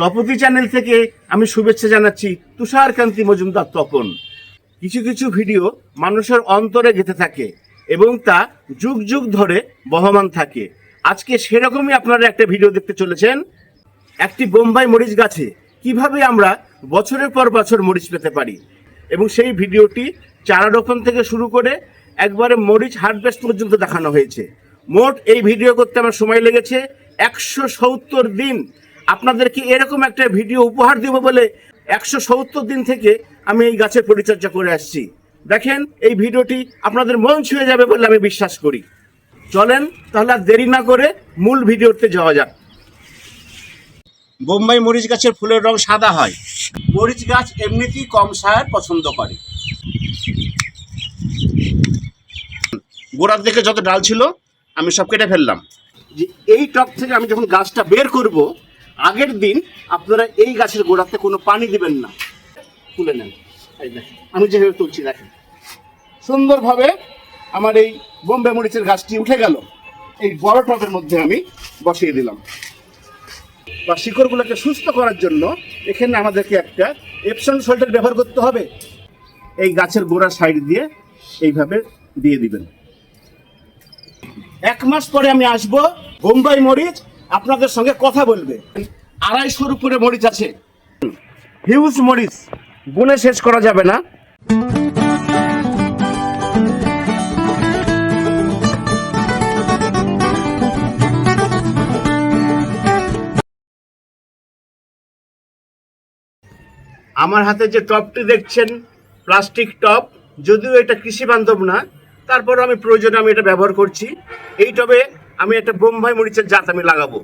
Tapati channel থেকে আমি শুভেচ্ছা জানাচ্ছি তুষারকান্তি মজুমদার তপন। কিছু কিছু ভিডিও মানুষের অন্তরে গেঁথে থাকে এবং তা যুগ যুগ ধরে বহমান থাকে। আজকে সেরকমই আপনারা একটা ভিডিও দেখতে চলেছেন। একটি বোম্বাই মরিচ গাছে কীভাবে আমরা বছরের পর বছর মরিচ পেতে পারি? এবং সেই ভিডিওটি চারা রোপণ থেকে শুরু করে একবারে মরিচ হারভেস্ট পর্যন্ত দেখানো হয়েছে। মোট এই ভিডিও করতে আমার সময় লেগেছে একশো সত্তর দিন। আপনাদেরকে এরকম একটা ভিডিও উপহার দেব বলে একশো সত্তর দিন থেকে আমি এই গাছের পরিচর্যা করে আসছি। দেখেন এই ভিডিওটি আপনাদের মন ছুঁয়ে যাবে বলে আমি বিশ্বাস করি। চলেন তাহলে আর দেরি না করে মূল ভিডিওতে যাওয়া যাক। বোম্বাই মরিচ গাছের ফুলের রং সাদা হয়। মরিচ গাছ এমনিতেই কম সার পছন্দ করে। গোড়ার দিকে যত ডাল ছিল আমি সব কেটে ফেললাম। যে এই টপ থেকে আমি যখন গাছটা বের করব আগের দিন আপনারা এই গাছের গোড়াতে কোনো পানি দিবেন না। তুলে নেন। আমি যেভাবে তুলছি, দেখেন। সুন্দরভাবে আমার এই বোম্বে মরিচের গাছটি উঠে গেল। এই বড় টবের মধ্যে আমি বসিয়ে দিলাম। বা শিকড়গুলোকে সুস্থ করার জন্য এখানে আমাদেরকে একটা এপসন সল্টের ব্যবহার করতে হবে। এই গাছের গোড়ার সাইড দিয়ে এইভাবে দিয়ে দিবেন। এক মাস পরে আমি আসব বোম্বাই মরিচ আপনাদের সঙ্গে কথা বলবে। আড়াইশোর উপরে মরিচ আছে। হিউজ মরিচ। গুণে শেষ করা যাবে না। আমার হাতে যে টপটি দেখছেন প্লাস্টিক টপ যদিও এটা কৃষি বান্ধব না তারপর আমি প্রয়োজনে আমি এটা ব্যবহার করছি। এই টবে আমি একটা বোম্বাই মরিচের জাত আমি লাগাবো।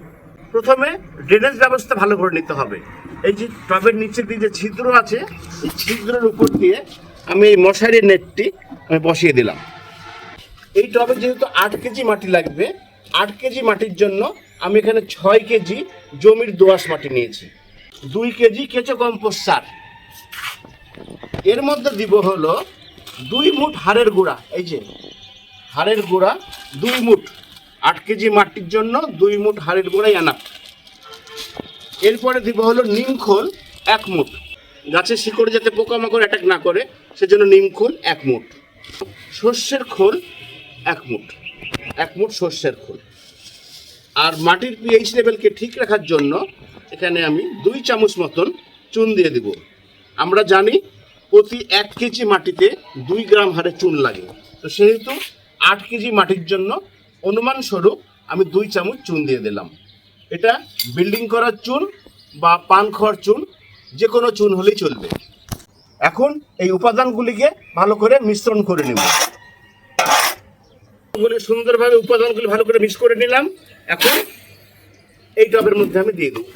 প্রথমে ড্রেনেজ ব্যবস্থা ভালো করে নিতে হবে। এই যে টবের নিচে দিয়ে যে ছিদ্র আছে, এই ছিদ্রের উপর দিয়ে আমি এই মশারির নেটটি আমি বসিয়ে দিলাম। এই টবে যেহেতু আট কেজি মাটি লাগবে, আট কেজি মাটির জন্য আমি এখানে ছয় কেজি জমির দোআঁশ মাটি নিয়েছি। দুই কেজি কেঁচো কম্পোস্ট সার। এর মধ্যে দিব হলো দুই মুঠ হাড়ের গুঁড়া, এই যে হাড়ের গুঁড়া দুই মুঠ। আট কেজি মাটির জন্য দুই মুঠ হাড়ের গুঁড়াই আনা এরপরে দিব হলো নিমখোল এক মুঠ। গাছের শিকড় যাতে পোকামাকড় অ্যাটাক না করে, সেজন্য নিমখোল এক মুঠ। সর্ষের খোল এক মুঠ। এক মুঠ সর্ষের খোল। আর মাটির পিএইচ লেভেলকে ঠিক রাখার জন্য এখানে আমি দুই চামচ মতন চুন দিয়ে দিব। আমরা জানি প্রতি এক কেজি মাটিতে দুই গ্রাম হারে চুন লাগে। তো সেহেতু আট কেজি মাটির জন্য অনুমান স্বরূপ আমি দুই চামচ চুন দিয়ে দিলাম। এটা বিল্ডিং করার চুন বা পান খাওয়ার চুন যে কোনো চুন হলেই চলবে। এখন এই উপাদানগুলিকে ভালো করে মিশ্রণ করে নেব। সুন্দরভাবে উপাদানগুলি ভালো করে মিক্স করে নিলাম। এখন এই টবের মধ্যে আমি দিয়ে দেবো।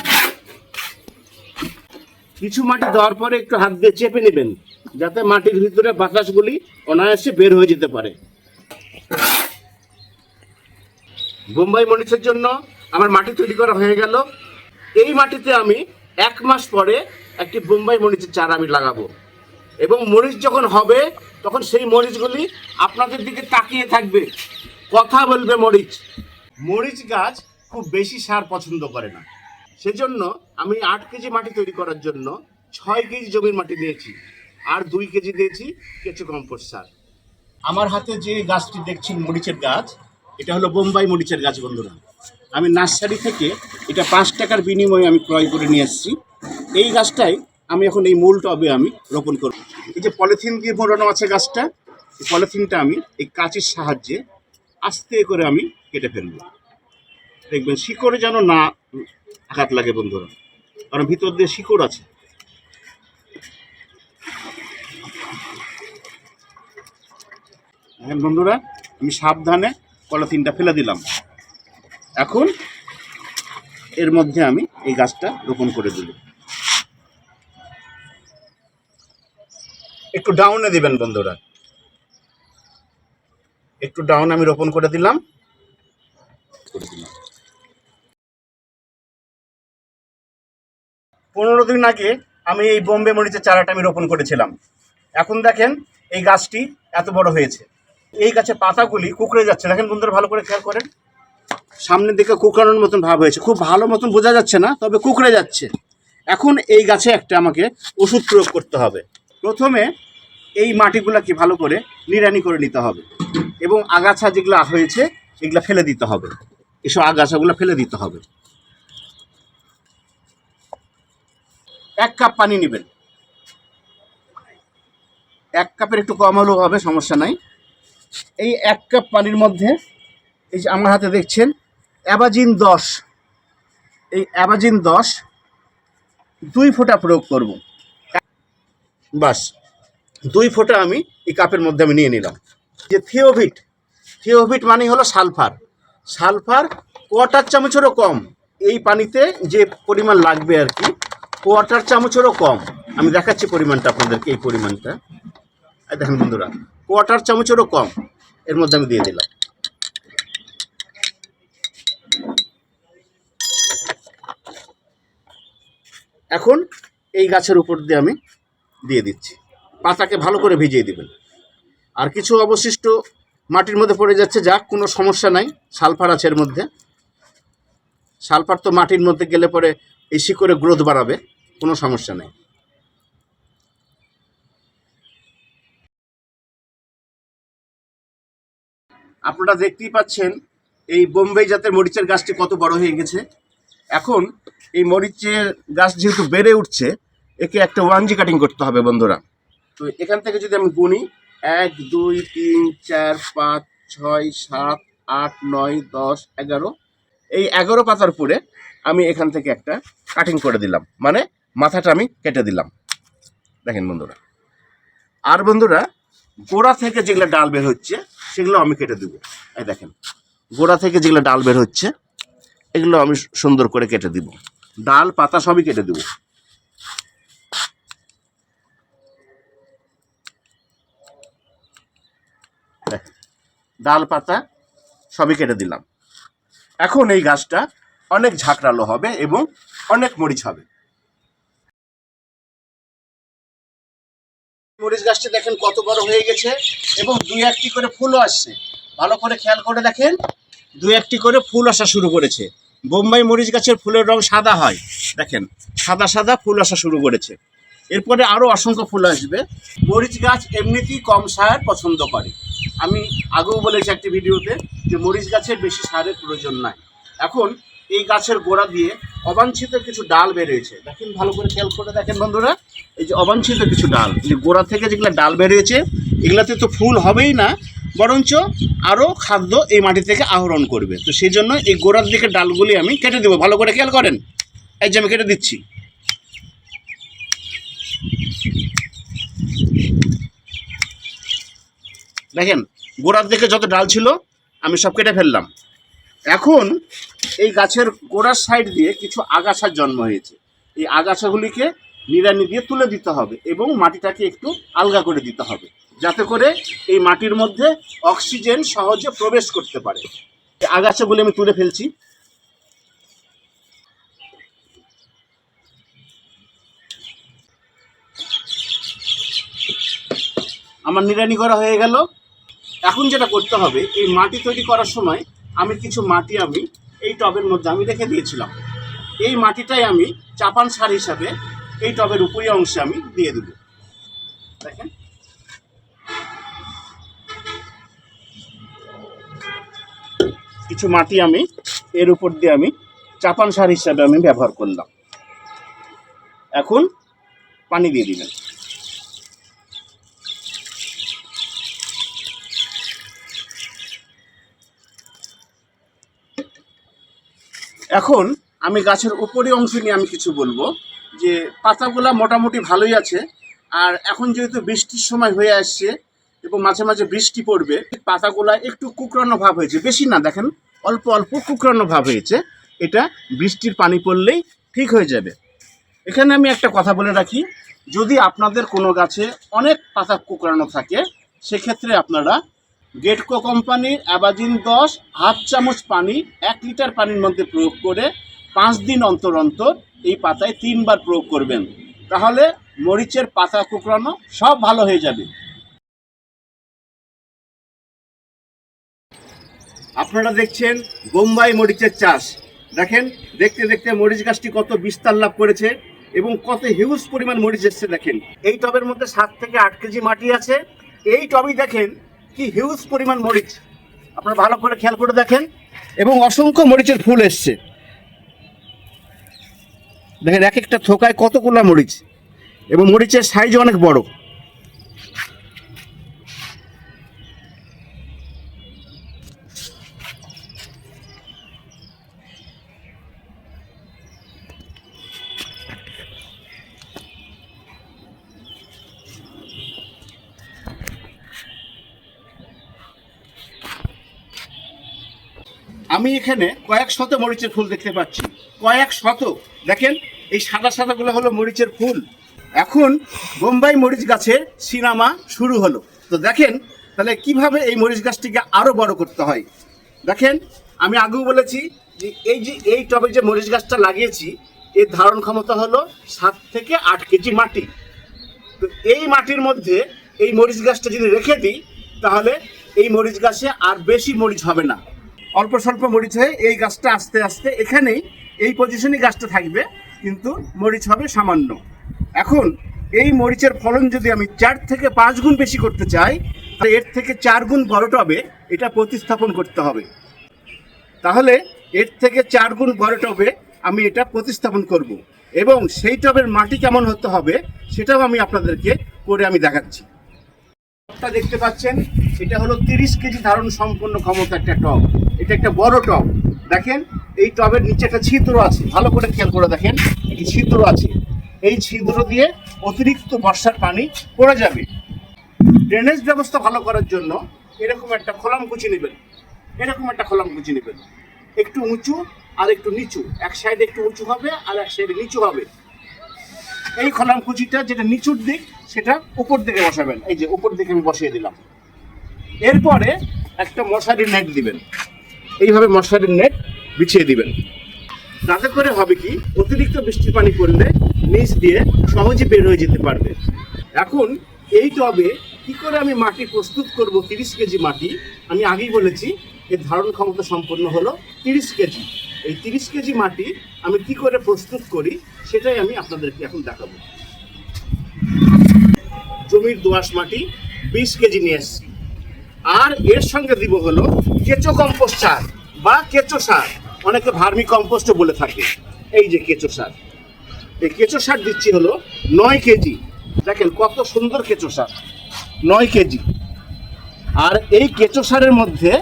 কিছু মাটি দেওয়ার পরে একটু হাত দিয়ে চেপে নেবেন, যাতে মাটির ভিতরে বাতাসগুলি অনায়াসে বের হয়ে যেতে পারে। বোম্বাই মরিচের জন্য আমার মাটি তৈরি করা হয়ে গেল। এই মাটিতে আমি এক মাস পরে একটি বোম্বাই মরিচের চারা আমি লাগাবো। এবং মরিচ যখন হবে, তখন সেই মরিচগুলি আপনাদের দিকে তাকিয়ে থাকবে। কথা বলবে মরিচ মরিচ গাছ খুব বেশি সার পছন্দ করে না। সেজন্য আমি আট কেজি মাটি তৈরি করার জন্য ছয় কেজি জমির মাটি দিয়েছি আর দুই কেজি দিয়েছি কেঁচো কম্পোস্ট সার। আমার হাতে যে গাছটি দেখছেন মরিচের গাছ এটা হলো বোম্বাই মরিচের গাছ বন্ধুরা। আমি নার্সারি থেকে এটা পাঁচ টাকার বিনিময়ে আমি ক্রয় করে নিয়ে এসেছি। এই গাছটাই আমি এখন এই মূল টবে আমি রোপণ করব। এই যে পলিথিন দিয়ে মোড়ানো আছে গাছটা, এই পলিথিনটা আমি এই কাঁচির সাহায্যে আস্তে করে আমি কেটে ফেলব। দেখবেন শিকড়ে যেন না আঘাত লাগে বন্ধুরা, কারণ ভিতর দিয়ে শিকড় আছে। দেখেন বন্ধুরা, আমি সাবধানে পলিথিনটা ফেলে দিলাম। এখন এর মধ্যে আমি এই গাছটা রোপণ করে দিল একটু ডাউনে দিবেন বন্ধুরা। একটু ডাউন আমি রোপণ করে দিলাম। করে দিলাম। পনেরো দিন আগে আমি এই বোম্বে মরিচের চারাটা আমি রোপণ করেছিলাম। এখন দেখেন এই গাছটি এত বড় হয়েছে। এই গাছের পাতাগুলি কুকড়ে যাচ্ছে। দেখেন বন্ধুরা, ভালো করে খেয়াল করেন। সামনের দিকে কুকড়ানোর মতন ভাব হয়েছে। খুব ভালো মতন বোঝা যাচ্ছে না, তবে কুকড়ে যাচ্ছে। এখন এই গাছে একটা আমাকে ওষুধ প্রয়োগ করতে হবে। প্রথমে এই মাটিগুলোকে ভালো করে নিড়ানি করে নিতে হবে এবং আগাছা যেগুলো হয়েছে, এগুলো ফেলে দিতে হবে। এসব আগাছাগুলো ফেলে দিতে হবে। এক কাপ পানি নেবেন। এক কাপের একটু কম হলেও হবে, সমস্যা নাই। এই এক কাপ পানির মধ্যে এই যে আমার হাতে দেখছেন অ্যাবাজিন দশ। এই অ্যাবাজিন দশ দুই ফোঁটা প্রয়োগ করব। বাস, দুই ফোঁটা আমি এই কাপের মধ্যে আমি নিয়ে নিলাম। যে থিওভিট থিওভিট মানে হলো সালফার। সালফার কোয়াটার চামচেরও কম। এই পানিতে যে পরিমাণ লাগবে আর কি, কোয়াটার চামচেরও কম। আমি দেখাচ্ছি পরিমাণটা আপনাদেরকে, এই পরিমাণটা। দেখেন বন্ধুরা কোয়াটার চামচেরও কম। এর মধ্যে আমি দিয়ে দিলাম। এখন এই গাছের উপর দিয়ে আমি দিয়ে দিচ্ছি। পাতাকে ভালো করে ভিজিয়ে দিবেন। আর কিছু অবশিষ্ট মাটির মধ্যে পড়ে যাচ্ছে যাক কোনো সমস্যা নাই। সালফার আছে এর মধ্যে। সালফার তো মাটির মধ্যে গেলে পরে এই শিকড়ে গ্রোথ বাড়াবে, কোনো সমস্যা নেই। আপনারা দেখতেই পাচ্ছেন এই বোম্বে জাতের মরিচের গাছটি কত বড় হয়ে গেছে। এখন এই মরিচের গাছ যেহেতু বেড়ে উঠছে, একে একটা ওয়ানজি কাটিং করতে হবে বন্ধুরা। তো এখান থেকে যদি আমি গুনি, এক, দুই, তিন, চার, পাঁচ, ছয়, সাত, আট, নয়, দশ, এগারো, এই এগারো পাতার পরে আমি এখান থেকে একটা কাটিং করে দিলাম। মানে মাথাটা আমি কেটে দিলাম। দেখেন বন্ধুরা। আর বন্ধুরা গোড়া থেকে যেগুলো ডাল বের হচ্ছে, সেগুলো আমি কেটে দেবো। এই দেখেন, গোড়া থেকে যেগুলো ডাল বের হচ্ছে, এগুলো আমি সুন্দর করে কেটে দিব। ডাল, পাতা সবই কেটে দেবো। ডাল, পাতা সবই কেটে দিলাম। এখন এই গাছটা অনেক ঝাঁকড়ালো হবে এবং অনেক মরিচ হবে। মরিচ গাছটি দেখেন কত বড় হয়ে গেছে এবং দুই একটি করে ফুলও আসছে। ভালো করে খেয়াল করে দেখেন, দুই একটি করে ফুল আসা শুরু করেছে। বোম্বাই মরিচ গাছের ফুলের রং সাদা হয়। দেখেন, সাদা সাদা ফুল আসা শুরু করেছে। এরপরে আরও অসংখ্য ফুল আসবে। মরিচ গাছ এমনিতেই কম সার পছন্দ করে। আমি আগেও বলেছি একটি ভিডিওতে যে মরিচ গাছের বেশি সারের প্রয়োজন নাই। এখন এই গাছের গোড়া দিয়ে অবাঞ্ছিত কিছু ডাল বেরিয়েছে দেখেন, ভালো করে খেয়াল করে দেখেন বন্ধুরা। এই যে অবাঞ্ছিত কিছু ডাল যে গোড়া থেকে যেগুলো ডাল বেরিয়েছে, এগুলাতে তো ফুল হবেই না, বরঞ্চ আরও খাদ্য এই মাটি থেকে আহরণ করবে। তো সেই জন্য এই গোড়ার দিকে ডালগুলি আমি কেটে দেবো। ভালো করে খেয়াল করেন। এই যে আমি কেটে দিচ্ছি। দেখেন, গোড়ার দিকে যত ডাল ছিল, আমি সব কেটে ফেললাম। এখন এই গাছের গোড়ার সাইড দিয়ে কিছু আগাছার জন্ম হয়েছে। এই আগাছাগুলিকে নিড়ানি দিয়ে তুলে দিতে হবে এবং মাটিটাকে একটু আলগা করে দিতে হবে, যাতে করে এই মাটির মধ্যে অক্সিজেন সহজে প্রবেশ করতে পারে। এই আগাছাগুলি আমি তুলে ফেলছি। আমার নিড়ানি করা হয়ে গেল। এখন যেটা করতে হবে, এই মাটি তৈরি করার সময় আমি কিছু মাটি আমি এই টবের মধ্যে আমি রেখে দিয়েছিলাম। এই মাটিটাই আমি চাপান সার হিসাবে এই টবের উপরি অংশে আমি দিয়ে দেব। দেখেন। কিছু মাটি আমি এর উপর দিয়ে আমি চাপান সার হিসাবে আমি ব্যবহার করলাম। এখন পানি দিয়ে দিবেন। এখন আমি গাছের উপরি অংশ নিয়ে আমি কিছু বলব, যে পাতাগুলা মোটামুটি ভালোই আছে, আর এখন যেহেতু বৃষ্টির সময় হয়ে আসছে এবং মাঝে মাঝে বৃষ্টি পড়বে, পাতাগুলা একটু কুকরানো ভাব হয়েছে। বেশি না, দেখেন, অল্প অল্প কুকরানো ভাব হয়েছে। এটা বৃষ্টির পানি পড়লেই ঠিক হয়ে যাবে। এখানে আমি একটা কথা বলে রাখি, যদি আপনাদের কোনো গাছে অনেক পাতা কুকরানো থাকে, সেক্ষেত্রে আপনারা গেটকো কোম্পানির অ্যাবাজিন দশ হাফ চামচ পানি, এক লিটার পানির মধ্যে প্রয়োগ করে পাঁচ দিন অন্তর অন্তর এই পাতায় তিনবার প্রয়োগ করবেন। তাহলে মরিচের পাতা কুকরানো সব ভালো হয়ে যাবে। আপনারা দেখছেন বোম্বাই মরিচের চাষ। দেখেন, দেখতে দেখতে মরিচ গাছটি কত বিস্তার লাভ করেছে এবং কত হিউজ পরিমাণ মরিচ এসছে, দেখেন। এই টবের মধ্যে সাত থেকে আট কেজি মাটি আছে। এই টবই দেখেন কি হিউজ পরিমাণ মরিচ। আপনারা ভালো করে খেয়াল করে দেখেন। এবং অসংখ্য মরিচের ফুল এসছে। দেখেন এক একটা থোকায় কতগুলা মরিচ? এবং মরিচের সাইজ অনেক বড়। আমি এখানে কয়েক শত মরিচের ফুল দেখতে পাচ্ছি। কয়েক শত। দেখেন, এই সাদা সাদাগুলো হলো মরিচের ফুল। এখন বোম্বাই মরিচ গাছের সিনেমা শুরু হলো। তো দেখেন, তাহলে কীভাবে এই মরিচ গাছটিকে আরও বড় করতে হয়? দেখেন, আমি আগেও বলেছি যে এই যে, এই টবে যে মরিচ গাছটা লাগিয়েছি, এর ধারণ ক্ষমতা হলো সাত থেকে আট কেজি মাটি। তো এই মাটির মধ্যে এই মরিচ গাছটা যদি রেখে দিই, তাহলে এই মরিচ গাছে আর বেশি মরিচ হবে না। অল্প স্বল্প মরিচ হয়ে এই গাছটা আস্তে আস্তে এখানেই এই পজিশনে গাছটা থাকবে, কিন্তু মরিচ হবে সামান্য। এখন এই মরিচের ফলন যদি আমি চার থেকে পাঁচ গুণ বেশি করতে চাই, তাহলে এর থেকে চার গুণ বড় টবে এটা প্রতিস্থাপন করতে হবে। তাহলে এর থেকে চার গুণ বড় টবে আমি এটা প্রতিস্থাপন করব। এবং সেই টবের মাটি কেমন হতে হবে, সেটাও আমি আপনাদেরকে করে আমি দেখাচ্ছি। টবটা দেখতে পাচ্ছেন, এটা হলো তিরিশ কেজি ধারণ সম্পন্ন ক্ষমতা একটা টব। এটা একটা বড় টব। দেখেন, এই টবের নিচে একটা ছিদ্র আছে। ভালো করে খেয়াল করে দেখেন এই ছিদ্র আছে। এই ছিদ্র দিয়ে অতিরিক্ত বর্ষার পানি পড়ে যাবে। ড্রেনেজ ব্যবস্থা ভালো করার জন্য এরকম একটা খোলাম কুচি নেবেন। এরকম একটা খোলাম কুচি নেবেন। একটু উঁচু আর একটু নিচু। এক সাইডে একটু উঁচু হবে আর এক সাইডে নিচু হবে। এই খলাম কুচিটা যেটা নিচুর দিক, সেটা উপর দিকে বসাবেন। এই যে উপর দিকে আমি বসিয়ে দিলাম। এরপরে একটা মশারি নেট দিবেন। এইভাবে মশারির নেট বিছিয়ে দিবেন। তাতে করে হবে কি, অতিরিক্ত বৃষ্টির পানি পড়লে নিচ দিয়ে সহজে বের হয়ে যেতে পারবে। এখন এই টবে কি করে আমি মাটি প্রস্তুত করব, তিরিশ কেজি মাটি? আমি আগেই বলেছি, এর ধারণ ক্ষমতা সম্পন্ন হলো তিরিশ কেজি। এই তিরিশ কেজি মাটি আমি কি করে প্রস্তুত করি, সেটাই আমি আপনাদেরকে এখন দেখাবো। জমির দোআঁশ মাটি বিশ কেজি নিয়ে এসছি। আর এর সঙ্গে দিব হলো কেঁচো কম্পোস্ট সার বা কেঁচো সার। অনেকে ভার্মি কম্পোস্টও বলে থাকে। এই যে কেঁচো সার। এই কেঁচো সার দিচ্ছি হলো নয় কেজি। দেখেন কত সুন্দর কেঁচো সার। নয় কেজি। আর এই কেঁচো সারের মধ্যে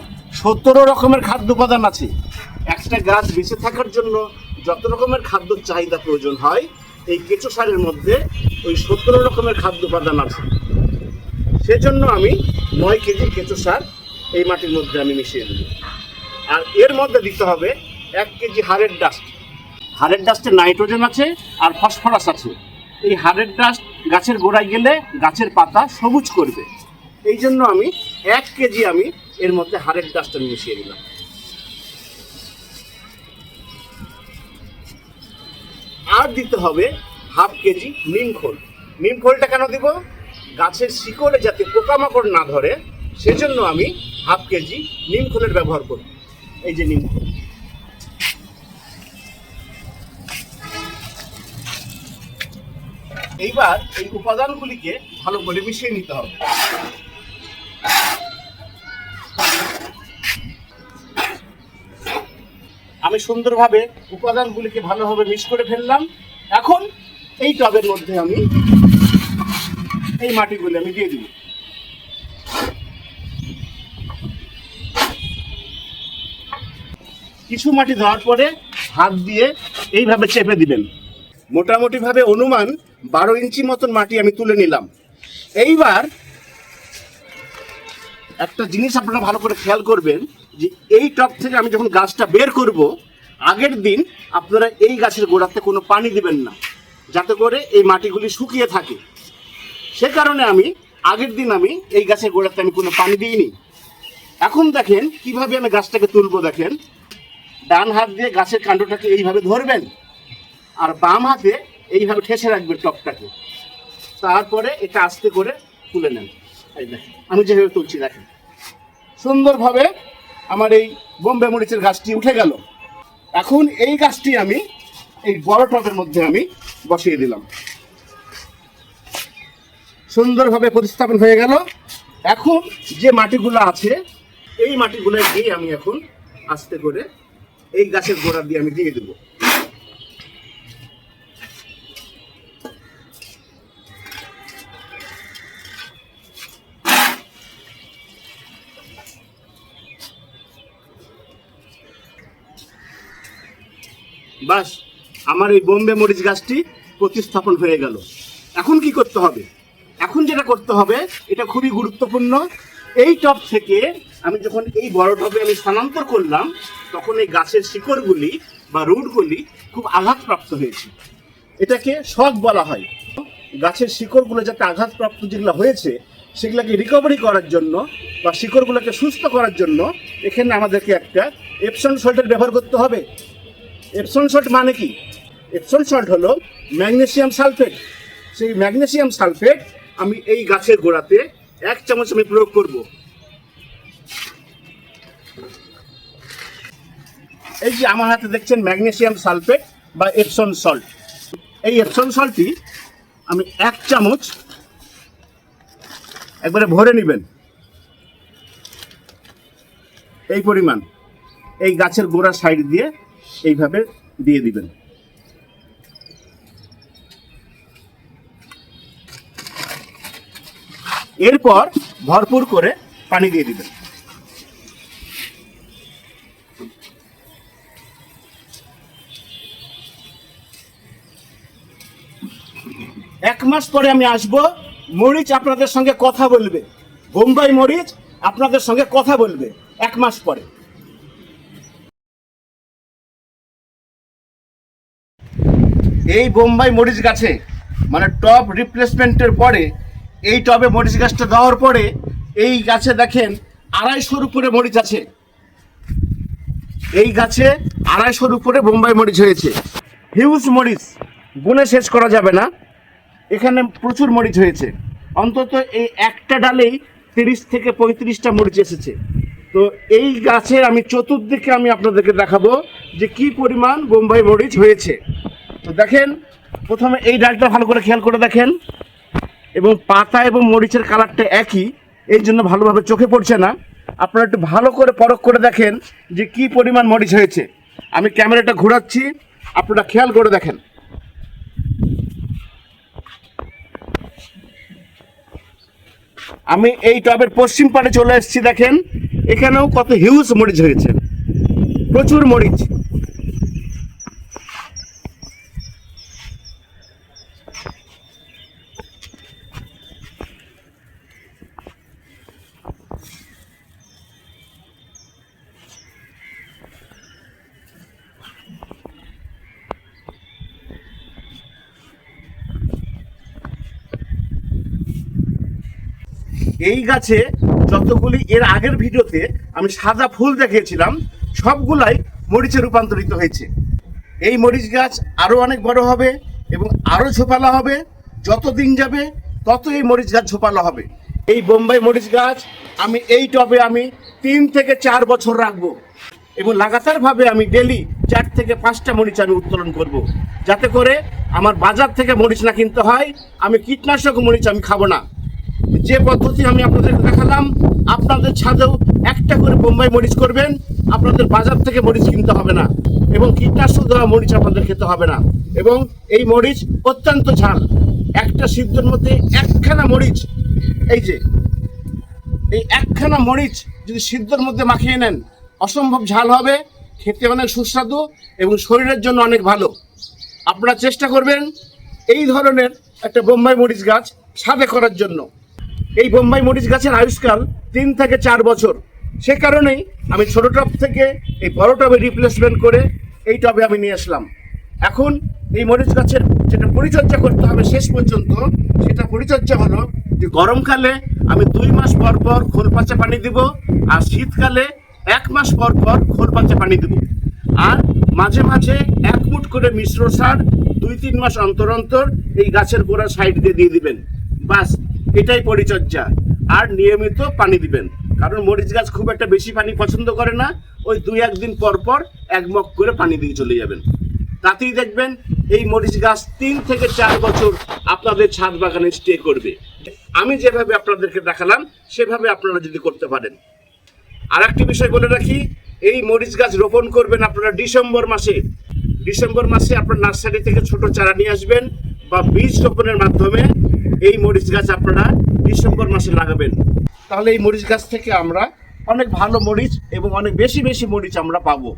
সতেরো রকমের খাদ্য উপাদান আছে। একটা গাছ বেঁচে থাকার জন্য যত রকমের খাদ্য চাহিদা প্রয়োজন হয়, এই কেঁচো সারের মধ্যে ওই সতেরো রকমের খাদ্য উপাদান আছে। সেজন্য আমি নয় কেজি কেঁচো সার এই মাটির মধ্যে আমি মিশিয়ে দেবো। আর এর মধ্যে দিতে হবে এক কেজি হাড়ের ডাস্ট। হাড়ের ডাস্টে নাইট্রোজেন আছে আর ফসফরাস আছে। এই হাড়ের ডাস্ট গাছের গোড়ায় গেলে গাছের পাতা সবুজ করবে। এই জন্য আমি এক কেজি আমি এর মধ্যে হাড়ের ডাস্ট আমি মিশিয়ে দিলাম। আর দিতে হবে হাফ কেজি নিম খোল। নিম খোলটা কেন দিব? গাছের শিকড়ে যাতে পোকামাকড় না ধরে, সেজন্য আমি হাফ কেজি নিম খোলের ব্যবহার করি। এই যে নিম খোল এইবার এই উপাদানগুলিকে ভালো করে মিশিয়ে নিতে হবে। আমি সুন্দরভাবে উপাদানগুলিকে ভালোভাবে মিক্স করে ফেললাম। এখন এই টবের মধ্যে আমি এই মাটিগুলো আমি দিয়ে দিব। কিছু মাটি দেওয়ার পরে হাত দিয়ে এইভাবে চেপে দিবেন। মোটামুটি ভাবে অনুমান বারো ইঞ্চি মতন মাটি আমি তুলে নিলাম। এইবার একটা জিনিস আপনারা ভালো করে খেয়াল করবেন যে এই টব থেকে আমি যখন গাছটা বের করব, আগের দিন আপনারা এই গাছের গোড়াতে কোনো পানি দিবেন না, যাতে করে এই মাটিগুলি শুকিয়ে থাকে। সে কারণে আমি, আগের দিন আমি এই গাছের গোড়াতে আমি কোনো পানি দিইনি। এখন দেখেন কীভাবে আমি গাছটাকে তুলবো দেখেন। ডান হাত দিয়ে গাছের কাণ্ডটাকে এইভাবে ধরবেন, আর বাম হাতে এইভাবে ঠেসে রাখবেন টপটাকে। তারপরে এটা আস্তে করে তুলে নেন। এই দেখেন, আমি যেভাবে তুলছি দেখেন। সুন্দরভাবে আমার এই বোম্বে মরিচের গাছটি উঠে গেল। এখন এই গাছটি আমি, এই বড় টবের মধ্যে আমি বসিয়ে দিলাম। সুন্দরভাবে প্রতিস্থাপন হয়ে গেল। এখন যে মাটিগুলো আছে, এই মাটিগুলো দিয়ে আমি এখন আস্তে করে এই গাছের গোড়া দিয়ে আমি দিয়ে দেবো। বাস, আমার এই বোম্বে মরিচ গাছটি প্রতিস্থাপন হয়ে গেল। এখন কি করতে হবে? এখন যেটা করতে হবে, এটা খুবই গুরুত্বপূর্ণ। এই টব থেকে আমি যখন এই বড় টবে আমি স্থানান্তর করলাম, তখন এই গাছের শিকড়গুলি বা রুটগুলি খুব আঘাতপ্রাপ্ত হয়েছে। এটাকে শক বলা হয়। গাছের শিকড়গুলো যাতে আঘাতপ্রাপ্ত যেগুলো হয়েছে, সেগুলোকে রিকভারি করার জন্য বা শিকড়গুলোকে সুস্থ করার জন্য এখানে আমাদেরকে একটা এপসন সল্টের ব্যবহার করতে হবে। এপসন সল্ট মানে কি? এপসন সল্ট হলো ম্যাগনেসিয়াম সালফেট সেই ম্যাগনেসিয়াম সালফেট আমি এই গাছের গোড়াতে এক চামচ আমি প্রয়োগ করব। এই যে আমার হাতে দেখছেন ম্যাগনেসিয়াম সালফেট বা এপসন সল্ট। এই এপসন সল্টটি আমি এক চামচ একবারে ভরে নেবেন। এই পরিমাণ এই গাছের গোড়া সাইড দিয়ে এইভাবে দিয়ে দিবেন। এরপর ভরপুর করে পানি দিয়ে দিবেন। এক মাস পরে আমি আসব, মরিচ আপনাদের সঙ্গে কথা বলবে। বোম্বাই মরিচ আপনাদের সঙ্গে কথা বলবে, এক মাস পরে। এই বোম্বাই মরিচ গাছে মানে টপ রিপ্লেসমেন্টের পরে এই টবে মরিচ গাছটা দেওয়ার পরে এই গাছে দেখেন আড়াইশোর উপরে মরিচ আছে। এই গাছে আড়াইশোর উপরে বোম্বাই মরিচ হয়েছে। হিউজ মরিচ গুনে শেষ করা যাবে না। এখানে প্রচুর মরিচ হয়েছে। অন্তত এই একটা ডালেই তিরিশ থেকে পঁয়ত্রিশটা মরিচ এসেছে। তো এই গাছের আমি চতুর্দিকে আমি আপনাদেরকে দেখাবো যে কি পরিমাণ বোম্বাই মরিচ হয়েছে। তো দেখেন, প্রথমে এই ডালটা ভালো করে খেয়াল করে দেখেন। এবং পাতা এবং মরিচের কালারটা একই, এই জন্য ভালোভাবে চোখে পড়ছে না। আপনারা একটু ভালো করে পরখ করে দেখেন যে কি পরিমাণ মরিচ হয়েছে। আমি ক্যামেরাটা ঘোরাচ্ছি, আপনারা খেয়াল করে দেখেন। আমি এই টবের পশ্চিম পাড়ে চলে এসেছি দেখেন, এখানেও কত হিউজ মরিচ হয়েছে। প্রচুর মরিচ। এই গাছে যতগুলি, এর আগের ভিডিওতে আমি সাদা ফুল দেখিয়েছিলাম, সবগুলাই মরিচে রূপান্তরিত হয়েছে। এই মরিচ গাছ আরও অনেক বড় হবে এবং আরও ঝোপালো হবে। যত দিন যাবে, তত এই মরিচ গাছ ঝোপালো হবে। এই বোম্বাই মরিচ গাছ আমি এই টবে আমি তিন থেকে চার বছর রাখব এবং লাগাতারভাবে আমি ডেলি চার থেকে পাঁচটা মরিচ আমি উত্তোলন করব। যাতে করে আমার বাজার থেকে মরিচ না কিনতে হয়, আমি কীটনাশক মরিচ আমি খাব না। যে পদ্ধতি আমি আপনাদের দেখালাম, আপনাদের ছাদেও একটা করে বোম্বাই মরিচ করবেন, আপনাদের বাজার থেকে মরিচ কিনতে হবে না এবং কীটনাশক দেওয়া মরিচ আপনাদের খেতে হবে না। এবং এই মরিচ অত্যন্ত ঝাল। একটা সিদ্ধর মধ্যে একখানা মরিচ, এই যে, এই একখানা মরিচ যদি সিদ্ধর মধ্যে মাখিয়ে নেন, অসম্ভব ঝাল হবে, খেতে অনেক সুস্বাদু এবং শরীরের জন্য অনেক ভালো। আপনারা চেষ্টা করবেন এই ধরনের একটা বোম্বাই মরিচ গাছ সাদে করার জন্য। এই বোম্বাই মরিচ গাছের আয়ুষ্কাল তিন থেকে চার বছর। সে কারণেই আমি ছোট টব থেকে এই বড় টবে রিপ্লেসমেন্ট করে এই টবে আমি নিয়ে আসলাম। এখন এই মরিচ গাছের যেটা পরিচর্যা করতে হবে শেষ পর্যন্ত, সেটা পরিচর্যা হলো যে গরমকালে আমি দুই মাস পর পর খোল পাচা পানি দিব আর শীতকালে এক মাস পর পর খোল পাচা পানি দিব। আর মাঝে মাঝে এক মুঠ করে মিশ্র সার দুই তিন মাস অন্তর অন্তর এই গাছের গোড়া সাইড দিয়ে দিয়ে দিবেন। বাস এটাই পরিচর্যা। আর নিয়মিত পানি দিবেন। কারণ মরিচ গাছ খুব একটা বেশি পানি পছন্দ করে না। ওই দুই একদিন পর পর এক মগ করে পানি দিয়ে চলে যাবেন। তাতেই দেখবেন এই মরিচ গাছ তিন থেকে চার বছর আপনাদের ছাদ বাগানে স্টে করবে। আমি যেভাবে আপনাদেরকে দেখালাম, সেভাবে আপনারা যদি করতে পারেন। আর একটি বিষয় বলে রাখি, এই মরিচ গাছ রোপণ করবেন আপনারা ডিসেম্বর মাসে। ডিসেম্বর মাসে আপনার নার্সারি থেকে ছোট চারা নিয়ে আসবেন বা বীজ রোপণের মাধ্যমে এই মরিচ গাছ আপনারা ডিসেম্বর মাসে লাগাবেন। তাহলে এই মরিচ গাছ থেকে আমরা অনেক ভালো মরিচ এবং অনেক বেশি বেশি মরিচ আমরা পাবো।